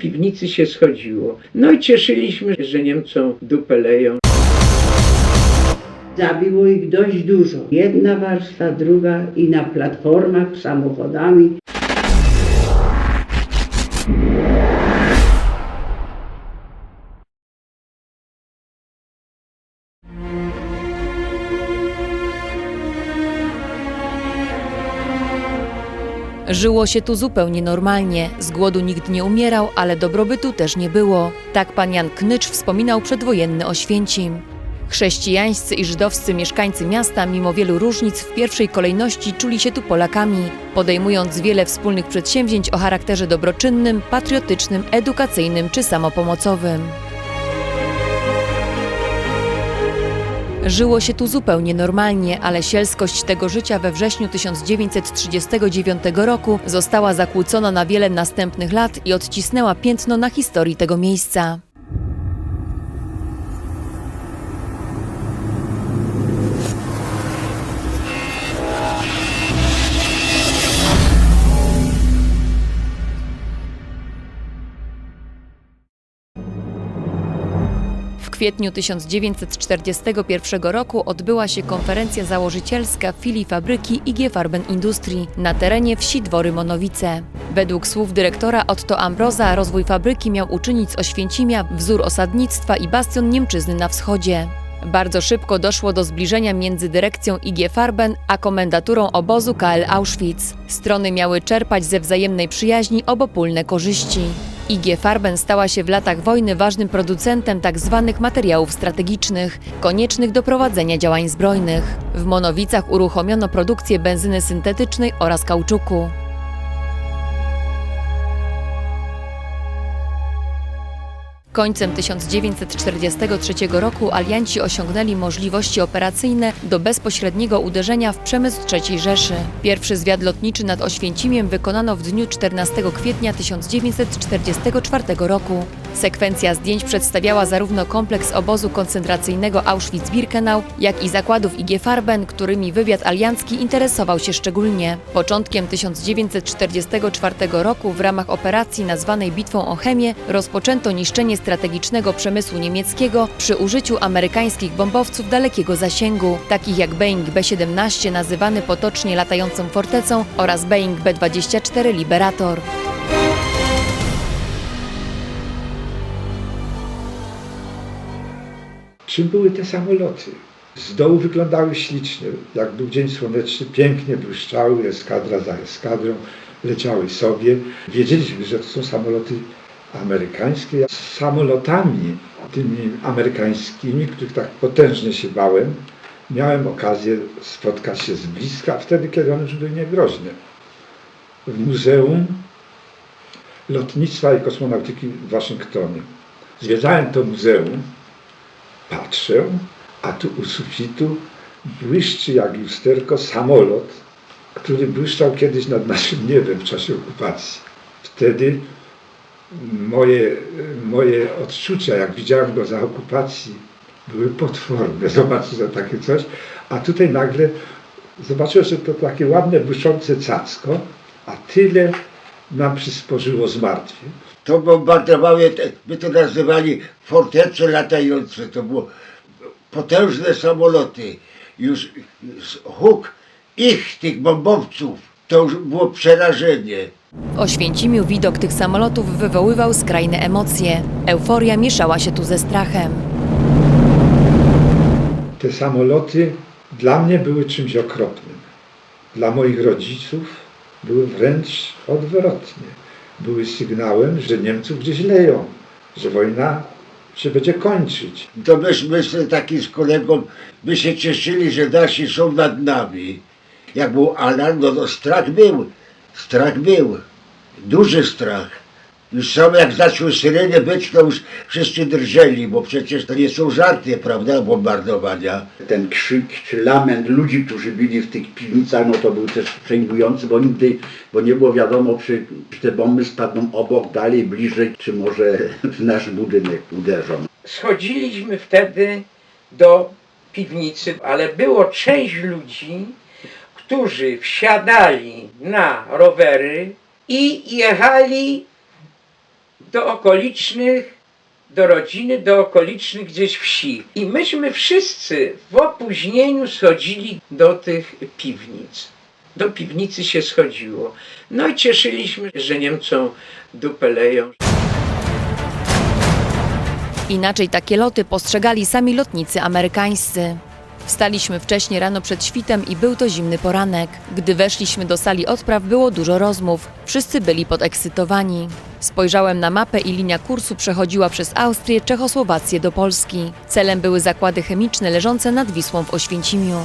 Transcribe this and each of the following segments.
piwnicy się schodziło. No i cieszyliśmy, że Niemcom dupę leją. Zabiło ich dość dużo. Jedna warstwa, druga i na platformach, samochodami. Żyło się tu zupełnie normalnie. Z głodu nikt nie umierał, ale dobrobytu też nie było. Tak pan Jan Knycz wspominał przedwojenny Oświęcim. Chrześcijańscy i żydowscy mieszkańcy miasta, mimo wielu różnic, w pierwszej kolejności czuli się tu Polakami, podejmując wiele wspólnych przedsięwzięć o charakterze dobroczynnym, patriotycznym, edukacyjnym czy samopomocowym. Żyło się tu zupełnie normalnie, ale sielskość tego życia we wrześniu 1939 roku została zakłócona na wiele następnych lat i odcisnęła piętno na historii tego miejsca. Kwietniu 1941 roku odbyła się konferencja założycielska filii fabryki IG Farben Industrii na terenie wsi Dwory Monowice. Według słów dyrektora Otto Ambroza rozwój fabryki miał uczynić z Oświęcimia wzór osadnictwa i bastion Niemczyzny na wschodzie. Bardzo szybko doszło do zbliżenia między dyrekcją IG Farben a komendaturą obozu KL Auschwitz. Strony miały czerpać ze wzajemnej przyjaźni obopólne korzyści. IG Farben stała się w latach wojny ważnym producentem tzw. materiałów strategicznych, koniecznych do prowadzenia działań zbrojnych. W Monowicach uruchomiono produkcję benzyny syntetycznej oraz kauczuku. Końcem 1943 roku alianci osiągnęli możliwości operacyjne do bezpośredniego uderzenia w przemysł III Rzeszy. Pierwszy zwiad lotniczy nad Oświęcimiem wykonano w dniu 14 kwietnia 1944 roku. Sekwencja zdjęć przedstawiała zarówno kompleks obozu koncentracyjnego Auschwitz-Birkenau, jak i zakładów IG Farben, którymi wywiad aliancki interesował się szczególnie. Początkiem 1944 roku w ramach operacji nazwanej Bitwą o Chemię rozpoczęto niszczenie strategicznego przemysłu niemieckiego przy użyciu amerykańskich bombowców dalekiego zasięgu, takich jak Boeing B-17 nazywany potocznie latającą fortecą oraz Boeing B-24 Liberator. Czym były te samoloty? Z dołu wyglądały ślicznie. Jak był dzień słoneczny, pięknie błyszczały, eskadra za eskadrą, leciały sobie. Wiedzieliśmy, że to są samoloty amerykańskie. Z samolotami tymi amerykańskimi, których tak potężnie się bałem, miałem okazję spotkać się z bliska, wtedy, kiedy one już były niegroźne. W Muzeum Lotnictwa i Kosmonautyki w Waszyngtonie. Zwiedzałem to muzeum, patrzę, a tu u sufitu błyszczy jak lusterko samolot, który błyszczał kiedyś nad naszym niebem w czasie okupacji. Wtedy moje, moje odczucia, jak widziałem go za okupacji, były potworne. Zobaczyć za takie coś. A tutaj nagle zobaczyłem, że to takie ładne, błyszczące cacko, a tyle nam przysporzyło zmartwień. To bombardowały, te- my to nazywali fortece latające, to było potężne samoloty. Już z- huk ich, tych bombowców, to już było przerażenie. W Oświęcimiu widok tych samolotów wywoływał skrajne emocje. Euforia mieszała się tu ze strachem. Te samoloty dla mnie były czymś okropnym. Dla moich rodziców były wręcz odwrotnie. Były sygnałem, że Niemców gdzieś leją, że wojna się będzie kończyć. To myśmy myśmy taki z kolegą, my się cieszyli, że nasi są nad nami. Jak był alarm, no to strach był, strach był, duży strach. Już sam jak zaczęły syreny być, to już wszyscy drżeli, bo przecież to nie są żarty, prawda, bombardowania. ten krzyk czy lament ludzi, którzy byli w tych piwnicach, no to był też przejmujący, bo nigdy, bo nie było wiadomo, czy, czy te bomby spadną obok, dalej, bliżej, czy może w nasz budynek uderzą. Schodziliśmy wtedy do piwnicy, ale było część ludzi, którzy wsiadali na rowery i jechali do okolicznych, do rodziny, do okolicznych gdzieś wsi. I myśmy wszyscy w opóźnieniu schodzili do tych piwnic. Do piwnicy się schodziło. No i cieszyliśmy, że Niemcom dupę leją. Inaczej takie loty postrzegali sami lotnicy amerykańscy. Wstaliśmy wcześnie rano przed świtem i był to zimny poranek. Gdy weszliśmy do sali odpraw, było dużo rozmów. Wszyscy byli podekscytowani. Spojrzałem na mapę i linia kursu przechodziła przez Austrię, Czechosłowację do Polski. Celem były zakłady chemiczne leżące nad Wisłą w Oświęcimiu.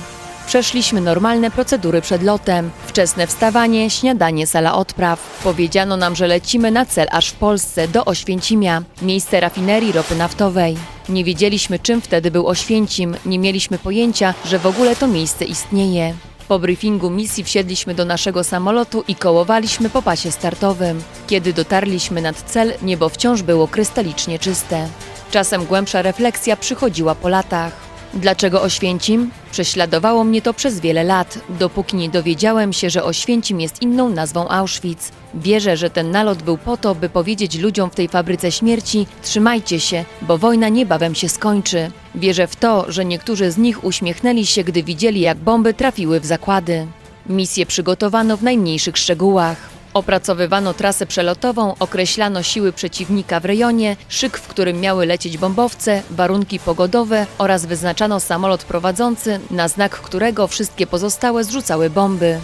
Przeszliśmy normalne procedury przed lotem. Wczesne wstawanie, śniadanie, sala odpraw. Powiedziano nam, że lecimy na cel aż w Polsce, do Oświęcimia, miejsce rafinerii ropy naftowej. Nie wiedzieliśmy, czym wtedy był Oświęcim, nie mieliśmy pojęcia, że w ogóle to miejsce istnieje. Po briefingu misji wsiedliśmy do naszego samolotu i kołowaliśmy po pasie startowym. Kiedy dotarliśmy nad cel, niebo wciąż było krystalicznie czyste. Czasem głębsza refleksja przychodziła po latach. Dlaczego Oświęcim? Prześladowało mnie to przez wiele lat, dopóki nie dowiedziałem się, że Oświęcim jest inną nazwą Auschwitz. Wierzę, że ten nalot był po to, by powiedzieć ludziom w tej fabryce śmierci: trzymajcie się, bo wojna niebawem się skończy. Wierzę w to, że niektórzy z nich uśmiechnęli się, gdy widzieli, jak bomby trafiły w zakłady. Misję przygotowano w najmniejszych szczegółach. Opracowywano trasę przelotową, określano siły przeciwnika w rejonie, szyk, w którym miały lecieć bombowce, warunki pogodowe oraz wyznaczano samolot prowadzący, na znak którego wszystkie pozostałe zrzucały bomby.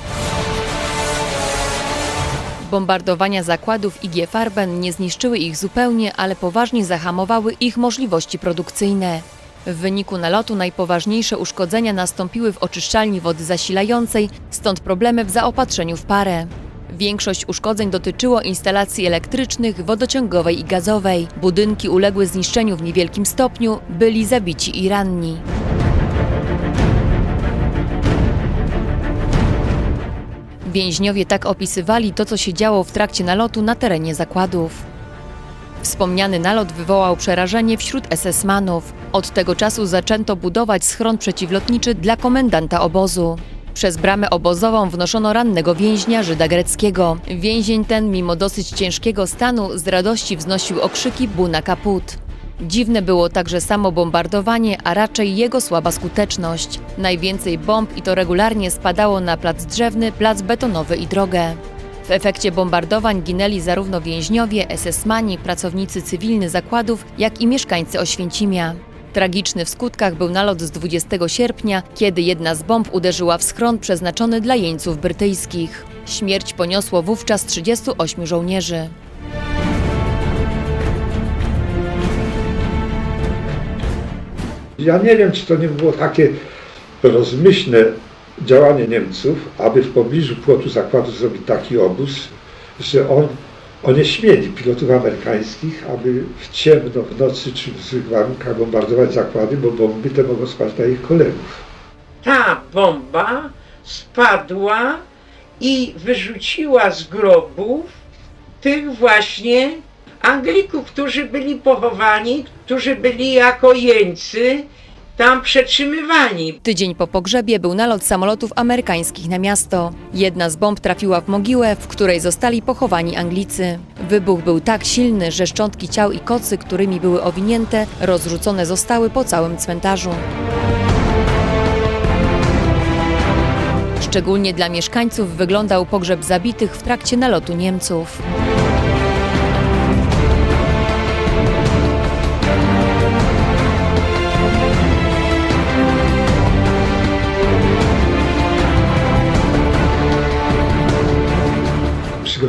Bombardowania zakładów IG Farben nie zniszczyły ich zupełnie, ale poważnie zahamowały ich możliwości produkcyjne. W wyniku nalotu najpoważniejsze uszkodzenia nastąpiły w oczyszczalni wody zasilającej, stąd problemy w zaopatrzeniu w parę. Większość uszkodzeń dotyczyło instalacji elektrycznych, wodociągowej i gazowej. Budynki uległy zniszczeniu w niewielkim stopniu, byli zabici i ranni. Więźniowie tak opisywali to, co się działo w trakcie nalotu na terenie zakładów. Wspomniany nalot wywołał przerażenie wśród SS-manów. Od tego czasu zaczęto budować schron przeciwlotniczy dla komendanta obozu. Przez bramę obozową wnoszono rannego więźnia Żyda greckiego. Więzień ten, mimo dosyć ciężkiego stanu, z radości wznosił okrzyki Buna kaput. Dziwne było także samo bombardowanie, a raczej jego słaba skuteczność. Najwięcej bomb i to regularnie spadało na plac drzewny, plac betonowy i drogę. W efekcie bombardowań ginęli zarówno więźniowie, SS-mani, pracownicy cywilni zakładów, jak i mieszkańcy Oświęcimia. Tragiczny w skutkach był nalot z 20 sierpnia, kiedy jedna z bomb uderzyła w schron przeznaczony dla jeńców brytyjskich. Śmierć poniosło wówczas 38 żołnierzy. Ja nie wiem, czy to nie było takie rozmyślne działanie Niemców, aby w pobliżu płotu zakładu zrobić taki obóz, że on, oni śmieli pilotów amerykańskich, aby w ciemno, w nocy czy w złych warunkach bombardować zakłady, bo bomby te mogą spaść na ich kolegów. Ta bomba spadła i wyrzuciła z grobów tych właśnie Anglików, którzy byli pochowani, którzy byli jako jeńcy tam przetrzymywani. Tydzień po pogrzebie był nalot samolotów amerykańskich na miasto. Jedna z bomb trafiła w mogiłę, w której zostali pochowani Anglicy. Wybuch był tak silny, że szczątki ciał i kocy, którymi były owinięte, rozrzucone zostały po całym cmentarzu. Szczególnie dla mieszkańców wyglądał pogrzeb zabitych w trakcie nalotu Niemców.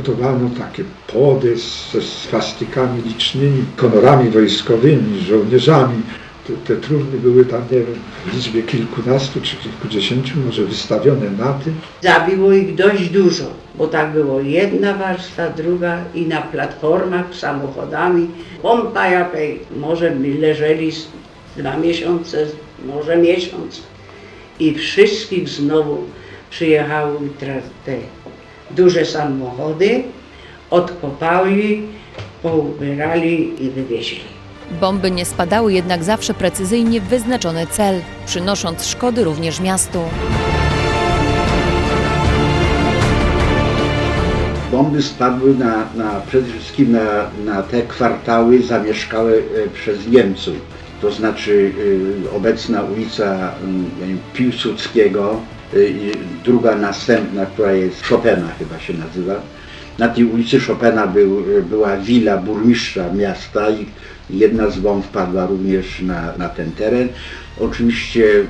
Przygotowano takie pody ze swastykami licznymi, honorami wojskowymi, żołnierzami. Te, te trumny były tam, nie wiem, w liczbie kilkunastu czy kilkudziesięciu, może wystawione na tym. Zabiło ich dość dużo, bo tak było jedna warstwa, druga i na platformach samochodami. Pompa jakiej, może leżeli dwa miesiące, może miesiąc. I wszystkich znowu przyjechały tra- te duże samochody, odkopali, poubierali i wywieźli. Bomby nie spadały jednak zawsze precyzyjnie w wyznaczony cel, przynosząc szkody również miastu. bomby spadły na, na, przede wszystkim na, na te kwartały zamieszkałe e, przez Niemców. To znaczy e, obecna ulica wiem, Piłsudskiego i druga następna, która jest Chopina chyba się nazywa. Na tej ulicy Chopina był, była wila burmistrza miasta i jedna z bomb wpadła również na, na ten teren. Oczywiście y,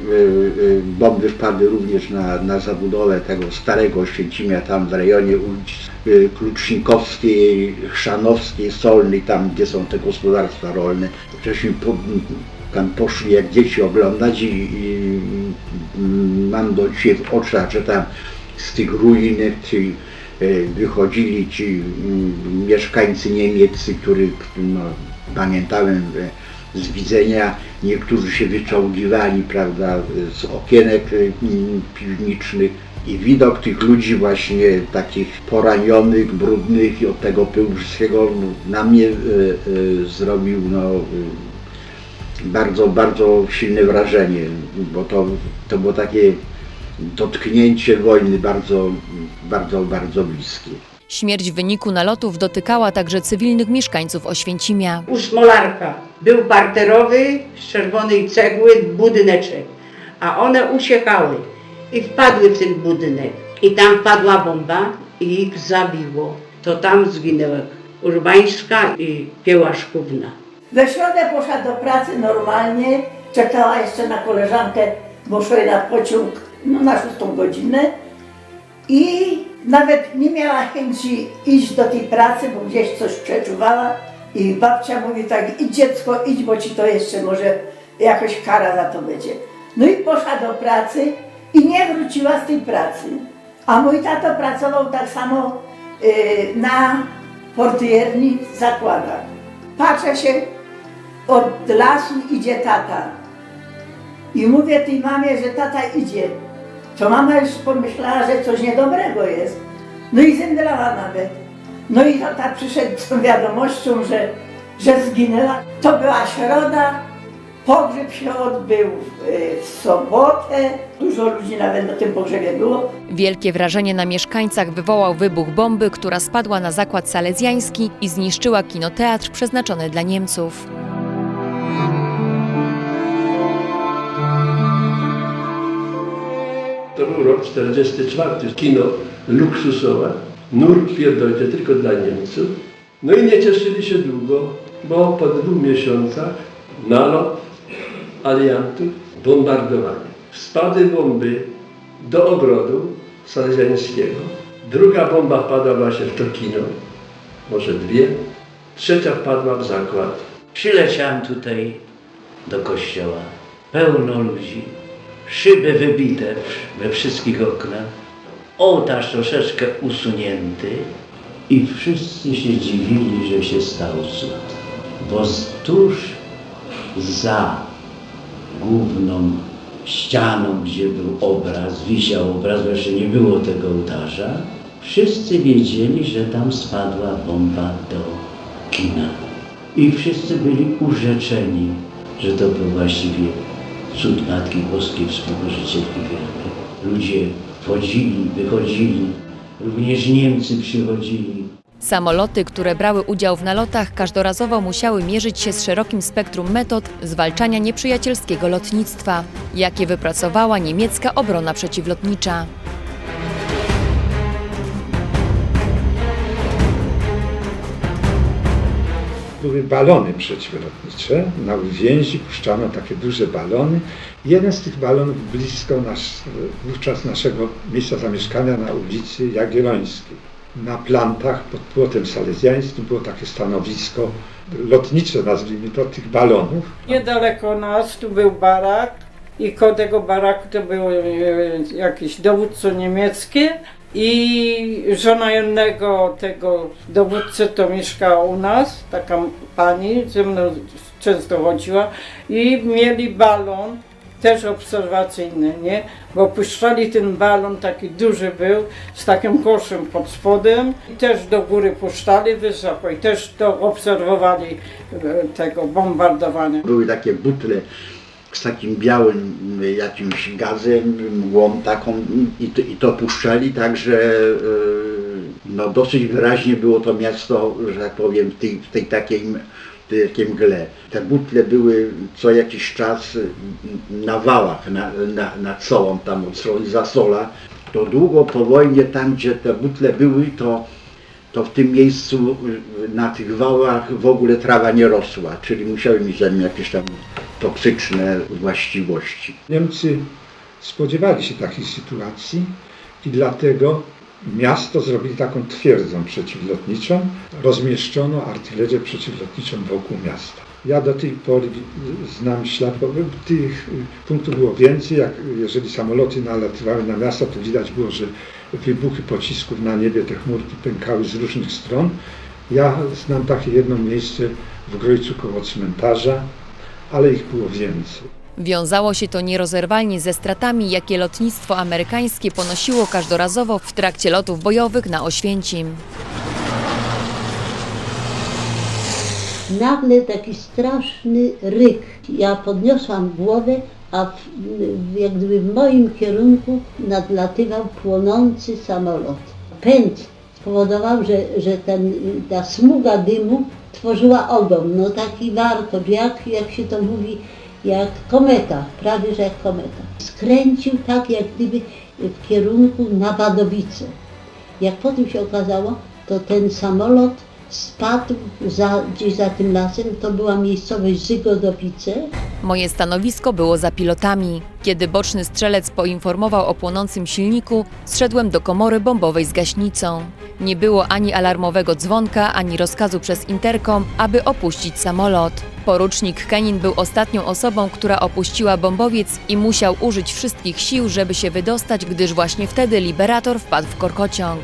y, bomby wpadły również na, na zabudowę tego starego Oświęcimia, tam w rejonie ulic y, Klucznikowskiej, Chrzanowskiej, Solnej, tam gdzie są te gospodarstwa rolne. Wcześniej po, tam poszli jak dzieci oglądać i, i mam do dzisiaj w oczach, że tam z tych ruin ci, y, wychodzili ci mm, mieszkańcy niemieccy, których no, pamiętałem e, z widzenia, niektórzy się wyczołgiwali, prawda, z okienek e, mm, piwniczych i widok tych ludzi właśnie takich poranionych, brudnych i od tego pyłu wszystkiego na mnie e, e, zrobił no, e, bardzo, bardzo silne wrażenie, bo to, to było takie dotknięcie wojny bardzo, bardzo, bardzo bliskie. Śmierć w wyniku nalotów dotykała także cywilnych mieszkańców Oświęcimia. U Smolarka był parterowy z czerwonej cegły budyneczek, a one uciekały i wpadły w ten budynek. I tam wpadła bomba i ich zabiło. To tam zginęła Urbańska i Piełaszkówna. We środę poszła do pracy normalnie, czekała jeszcze na koleżankę, bo szła na pociąg no, na szóstą godzinę i nawet nie miała chęci iść do tej pracy, bo gdzieś coś przeczuwała i babcia mówi tak, idź dziecko, idź, bo ci to jeszcze może jakoś kara za to będzie. No i poszła do pracy i nie wróciła z tej pracy. A mój tato pracował tak samo y, na portierni w zakładach. Patrzę się, od lasu idzie tata. I mówię tej mamie, że tata idzie. To mama już pomyślała, że coś niedobrego jest. No i zemdlała nawet. No i tata przyszedł z wiadomością, że, że zginęła. To była środa, pogrzeb się odbył y, w sobotę. Dużo ludzi nawet na tym pogrzebie było. Wielkie wrażenie na mieszkańcach wywołał wybuch bomby, która spadła na zakład salezjański i zniszczyła kinoteatr przeznaczony dla Niemców. To był rok 44. Kino luksusowe. Nurt pierdolcie tylko dla Niemców. No i nie cieszyli się długo, bo po dwóch miesiącach nalot aliantów, bombardowanie. Spadły bomby do ogrodu salezjańskiego. Druga bomba wpadła właśnie w to kino, może dwie. Trzecia wpadła w zakład. Przyleciałem tutaj do kościoła. Pełno ludzi. Szyby wybite we wszystkich oknach. Ołtarz troszeczkę usunięty. I wszyscy się dziwili, że się stał cud. Bo tuż za główną ścianą, gdzie był obraz, wisiał obraz, bo jeszcze nie było tego ołtarza, wszyscy wiedzieli, że tam spadła bomba do kina. I wszyscy byli urzeczeni, że to był właściwie cud Matki Boskiej Współżycielki. Ludzie wchodzili, wychodzili, również Niemcy przychodzili. Samoloty, które brały udział w nalotach, każdorazowo musiały mierzyć się z szerokim spektrum metod zwalczania nieprzyjacielskiego lotnictwa, jakie wypracowała niemiecka obrona przeciwlotnicza. Były balony przeciwlotnicze. Na uwięzi puszczano takie duże balony. Jeden z tych balonów blisko nas, wówczas naszego miejsca zamieszkania na ulicy Jagiellońskiej. Na plantach pod płotem salezjańskim było takie stanowisko lotnicze, nazwijmy to, tych balonów. Niedaleko nas tu był barak i koło tego baraku to był e, jakiś dowódco niemiecki i żona jednego tego dowódcy to mieszkała u nas, taka pani, ze mną często chodziła i mieli balon też obserwacyjny, nie? Bo puszczali ten balon, taki duży był, z takim koszem pod spodem i też do góry puszczali wysoko i też to obserwowali e, tego bombardowania. Były takie butle z takim białym y, jakimś gazem, mgłą taką i to, i to puszczali tak, że y, no dosyć wyraźnie było to miasto, że tak powiem, w tej, w tej takiej, tej takiej mgle. Te butle były co jakiś czas na wałach, na, na, nad Solą, tam od strony Zasola. To długo po wojnie, tam gdzie te butle były, to, to w tym miejscu y, na tych wałach w ogóle trawa nie rosła, czyli musiały mieć tam jakieś tam toksyczne właściwości. Niemcy spodziewali się takiej sytuacji i dlatego miasto zrobili taką twierdzą przeciwlotniczą. Rozmieszczono artylerię przeciwlotniczą wokół miasta. Ja do tej pory znam ślad, bo tych punktów było więcej. Jak, jeżeli samoloty nalatywały na miasto, to widać było, że wybuchy pocisków na niebie, te chmurki pękały z różnych stron. Ja znam takie jedno miejsce w Grojcu koło cmentarza, ale ich było więcej. Wiązało się to nierozerwalnie ze stratami, jakie lotnictwo amerykańskie ponosiło każdorazowo w trakcie lotów bojowych na Oświęcim. nagle taki straszny ryk. Ja podniosłam głowę, a w, w, jak gdyby w moim kierunku nadlatywał płonący samolot. Pęd spowodował, że, że ten, ta smuga dymu tworzyła ogon, no taki warkocz, jak, jak się to mówi, jak kometa, prawie że jak kometa. Skręcił tak jak gdyby w kierunku na Wadowice. Jak potem się okazało, to ten samolot spadł za, gdzieś za tym lasem, to była miejscowość Zygodowice. Moje stanowisko było za pilotami. Kiedy boczny strzelec poinformował o płonącym silniku, zszedłem do komory bombowej z gaśnicą. Nie było ani alarmowego dzwonka, ani rozkazu przez interkom, aby opuścić samolot. Porucznik Kenin był ostatnią osobą, która opuściła bombowiec i musiał użyć wszystkich sił, żeby się wydostać, gdyż właśnie wtedy Liberator wpadł w korkociąg.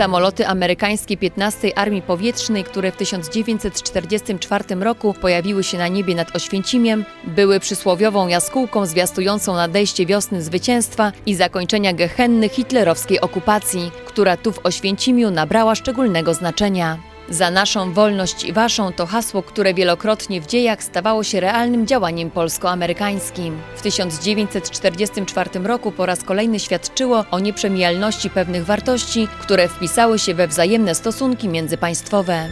Samoloty amerykańskie 15 Armii Powietrznej, które w 1944 roku pojawiły się na niebie nad Oświęcimiem, były przysłowiową jaskółką zwiastującą nadejście wiosny zwycięstwa i zakończenia gehenny hitlerowskiej okupacji, która tu w Oświęcimiu nabrała szczególnego znaczenia. Za naszą wolność i waszą to hasło, które wielokrotnie w dziejach stawało się realnym działaniem polsko-amerykańskim. W 1944 roku po raz kolejny świadczyło o nieprzemijalności pewnych wartości, które wpisały się we wzajemne stosunki międzypaństwowe.